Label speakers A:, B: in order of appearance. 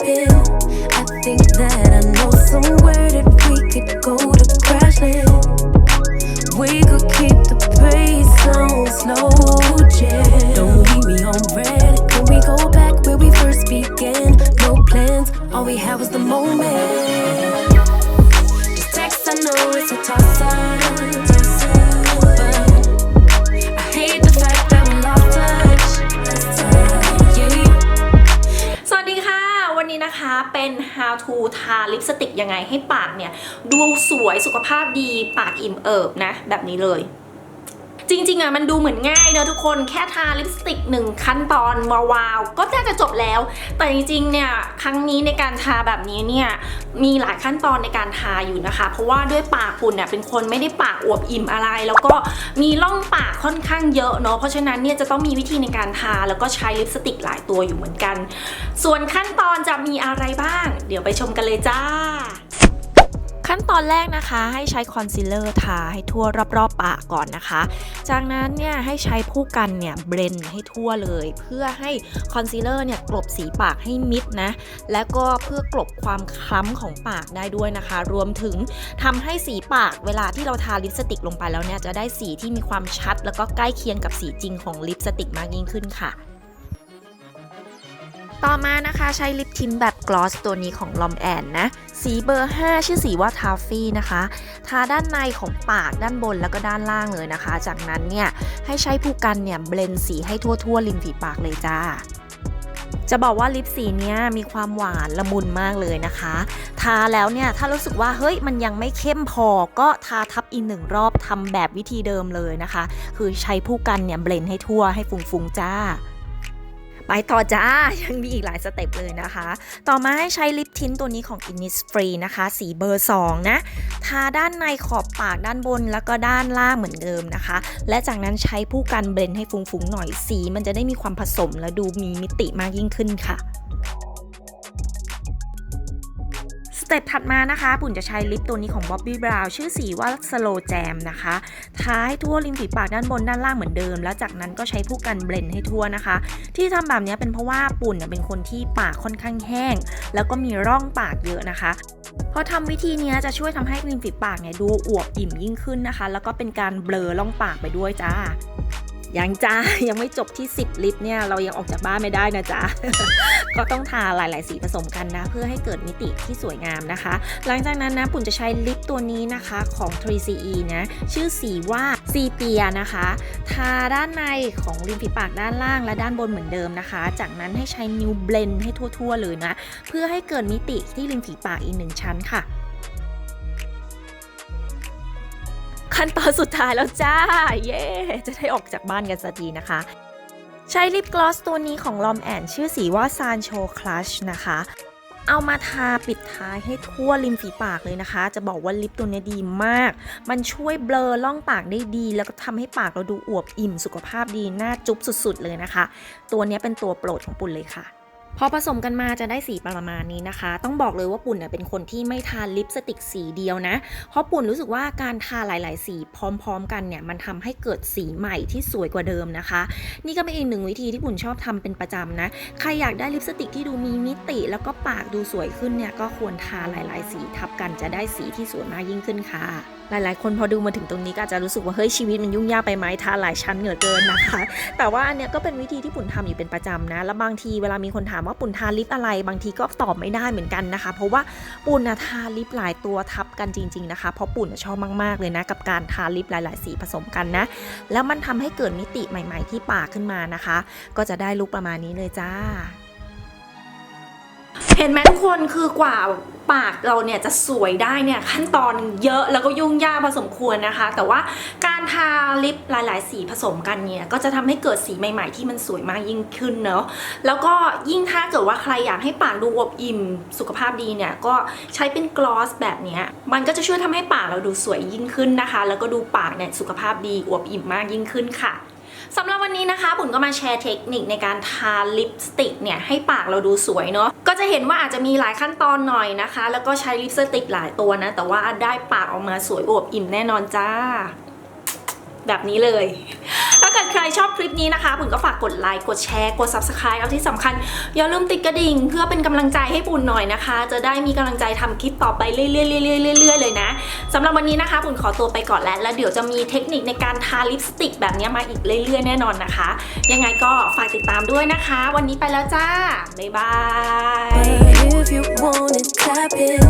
A: disappear. I think that I know somewhere that we could go to crash land. We could keep the pace on slow jam. Don't leave me on red. Can we go back where we first began? No plans, all we had was the moment. This text, I know it's a toss up.
B: นะคะเป็น how to ทาลิปสติกยังไงให้ปากเนี่ย ดูสวยสุขภาพดีปากอิ่มเอิบนะ แบบนี้เลย จริงๆอะมันดูเหมือนง่ายเนอะทุกคนแค่ทาลิปสติกหนึ่งขั้นตอนวาวๆก็น่าจะจบแล้ว แต่จริงๆเนี่ยครั้งนี้ในการทาแบบนี้เนี่ยมีหลายขั้นตอนในการทาอยู่นะคะ เพราะว่าด้วยปากคุณเนี่ยเป็นคนไม่ได้ปากอวบอิ่มอะไร แล้วก็มีร่องปากค่อนข้างเยอะเนาะเพราะฉะนั้นเนี่ยจะต้องมีวิธีในการทาแล้วก็ใช้ลิปสติกหลายตัวอยู่เหมือนกัน ส่วนขั้นตอนจะมีอะไรบ้าง เดี๋ยวไปชมกันเลยจ้า ขั้นตอนแรกนะคะให้ใช้คอนซีลเลอร์ทาให้ทั่วรอบๆปากก่อนนะคะ จากนั้นเนี่ยให้ใช้ผู้กันเนี่ยเบรนให้ทั่วเลย เพื่อให้คอนซีลเลอร์เนี่ยกลบสีปากให้มิดนะ และก็เพื่อกลบความคล้ำของปากได้ด้วยนะคะ รวมถึงทำให้สีปากเวลาที่เราทาลิปสติกลงไปแล้วเนี่ยจะได้สีที่มีความชัด แล้วก็ใกล้เคียงกับสีจริงของลิปสติกมากยิ่งขึ้นค่ะต่อมานะคะใช้ลิปทินแบบ กลอสตัวนี้ของลอมแอนนะ สีเบอร์ 5 ชื่อสีว่าทาฟี่นะคะ ทาด้านในของปากด้านบนแล้วก็ด้านล่างเลยนะคะ จากนั้นเนี่ย ให้ใช้ผู้กันเนี่ยเบลนสีให้ทั่วๆริมฝีปากเลยจ้าจะบอกว่าลิปสีเนี้ยมีความหวานละมุนมากเลยนะคะ ทาแล้วเนี่ยถ้ารู้สึกว่าเฮ้ยมันยังไม่เข้มพอก็ทาทับอีกหนึ่งรอบทำแบบวิธีเดิมเลยนะคะ คือใช้ผู้กันเนี่ยเบลนให้ทั่วให้ฟุ้งๆจ้า ไปต่อจ้า ยังมีอีกหลายสเต็ปเลยนะคะ ต่อมาให้ใช้ลิปทินตัวนี้ของ Innisfree นะคะ สีเบอร์ 2 นะ ทาด้านในขอบปากด้านบนแล้วก็ด้านล่างเหมือนเดิมนะคะ และจากนั้นใช้ผู้กันเบลนให้ฟุ้งๆหน่อยสี มันจะได้มีความผสมและดูมีมิติมากยิ่งขึ้นค่ะ เต็ปถัดมานะคะ ปุ่นจะใช้ลิปตัวนี้ของ Bobbi Brown ชื่อสีว่า Slow Jam นะคะทาให้ทั่วริมฝีปากด้านบนด้านล่างเหมือนเดิม แล้วจากนั้นก็ใช้ผู้กันเบลนให้ทั่วนะคะ ที่ทำแบบนี้เป็นเพราะว่าปุ่นเป็นคนที่ปากค่อนข้างแห้ง แล้วก็มีร่องปากเยอะนะคะพอทำวิธีนี้จะช่วยทำให้ริมฝีปากเนี่ยดูอวบอิ่มยิ่งขึ้นนะคะ แล้วก็เป็นการเบลอร่องปากไปด้วยจ้ายังจ้ายังไม่จบที่ 10 ลิปเนี่ย เรายังออกจากบ้านไม่ได้นะจ๊ะ ก็ต้องทาหลาย ๆ สีผสมกันนะ เพื่อให้เกิดมิติที่สวยงามนะคะ หลังจากนั้นนะปุ่นจะใช้ลิปตัวนี้นะคะของ 3CE นะชื่อสีว่าซีเปียนะคะ ทาด้านในของริมฝีปากด้านล่างและด้านบนเหมือนเดิมนะคะ จากนั้นให้ใช้นิ้วเบลนให้ทั่ว ๆ เลยนะ เพื่อให้เกิดมิติที่ริมฝีปากอีกหนึ่งชั้นค่ะขั้นตอนสุดท้ายแล้วจ้า เย้ จะได้ออกจากบ้านกันสักทีนะคะ ใช้ลิปกลอสตัวนี้ของลอมแอนชื่อสีว่าซานโชคลัชนะคะ เอามาทาปิดท้ายให้ทั่วริมฝีปากเลยนะคะ จะบอกว่าลิปตัวนี้ดีมาก มันช่วยเบลอล่องปากได้ดี แล้วก็ทำให้ปากเราดูอวบอิ่มสุขภาพดีหน้าจุ๊บสุดๆเลยนะคะ ตัวนี้เป็นตัวโปรดของปุ่นเลยค่ะ พอผสมกันมาจะได้สีประมาณนี้นะคะ ต้องบอกเลยว่าปุ่นเนี่ยเป็นคนที่ไม่ทาลิปสติกสีเดียวนะ เพราะปุ่นรู้สึกว่าการทาหลาย ๆ สีพร้อม ๆ กันเนี่ยมันทำให้เกิดสีใหม่ที่สวยกว่าเดิมนะคะ นี่ก็เป็นอีกหนึ่งวิธีที่ปุ่นชอบทำเป็นประจำนะ ใครอยากได้ลิปสติกที่ดูมีมิติ แล้วก็ปากดูสวยขึ้นเนี่ยก็ควรทาหลาย ๆ สีทับกันจะได้สีที่สวยมากยิ่งขึ้นค่ะ หลาย ๆ คนพอดูมาถึงตรงนี้ก็อาจจะรู้สึกว่าเฮ้ยชีวิตมันยุ่งยากไปไหมทาหลายชั้นเหลือเกินนะคะ แต่ว่าอันเนี้ยก็เป็นวิธีที่ปุ่นทำอยู่เป็นประจำนะ แล้วบางทีเวลามีคนถามว่าปุ่นทาลิปอะไรบางทีก็ตอบไม่ได้เหมือนกันนะคะ เพราะว่าปุ่นนะทาลิปหลายตัวทับกันจริง ๆนะคะ เพราะปุ่นน่ะชอบมากๆเลยนะกับการทาลิปหลาย ๆ สีผสมกันนะ แล้วมันทำให้เกิดมิติใหม่ ๆ ที่ปากขึ้นมานะคะ ก็จะได้ลุคประมาณนี้เลยจ้า เห็นไหมทุกคนคือกว่า ปากเราเนี่ยจะสวยได้เนี่ยขั้นตอนเยอะแล้วก็ยุ่งยากพอสมควรนะคะ แต่ว่าการทาลิปหลาย ๆ สีผสมกันเนี่ยก็จะทำให้เกิดสีใหม่ ๆ ที่มันสวยมากยิ่งขึ้นเนาะแล้วก็ยิ่งถ้าเกิดว่าใครอยากให้ปากดูอวบอิ่มสุขภาพดีเนี่ยก็ใช้เป็นกลอสแบบนี้มันก็จะช่วยทำให้ปากเราดูสวยยิ่งขึ้นนะคะ แล้วก็ดูปากเนี่ยสุขภาพดีอวบอิ่มมากยิ่งขึ้นค่ะ สำหรับวันนี้นะคะบุญก็มาแชร์เทคนิคในการทาลิปสติกเนี่ยให้ปากเราดูสวยเนาะก็จะเห็นว่าอาจจะมีหลายขั้นตอนหน่อยนะคะ แล้วก็ใช้ลิปสติกหลายตัวนะ แต่ว่าได้ปากออกมาสวยอวบอิ่มแน่นอนจ้า แบบนี้เลย ถ้าเกิดใครชอบคลิปนี้นะคะปุ่นก็ฝากกดไลค์กดแชร์กด subscribe แล้วที่สำคัญอย่าลืมติดกระดิ่ง เพื่อเป็นกำลังใจให้ปุ่นหน่อยนะคะ จะได้มีกำลังใจทำคลิปต่อไปเรื่อยๆๆๆๆๆเลยนะสำหรับวันนี้นะคะปุ่นขอตัวไปก่อนแล้วแล้วเดี๋ยวจะมีเทคนิคในการทาลิปสติกแบบนี้มาอีกเรื่อยๆ แน่นอนนะคะ ยังไงก็ฝากติดตามด้วยนะคะ วันนี้ไปแล้วจ้าบ๊ายบาย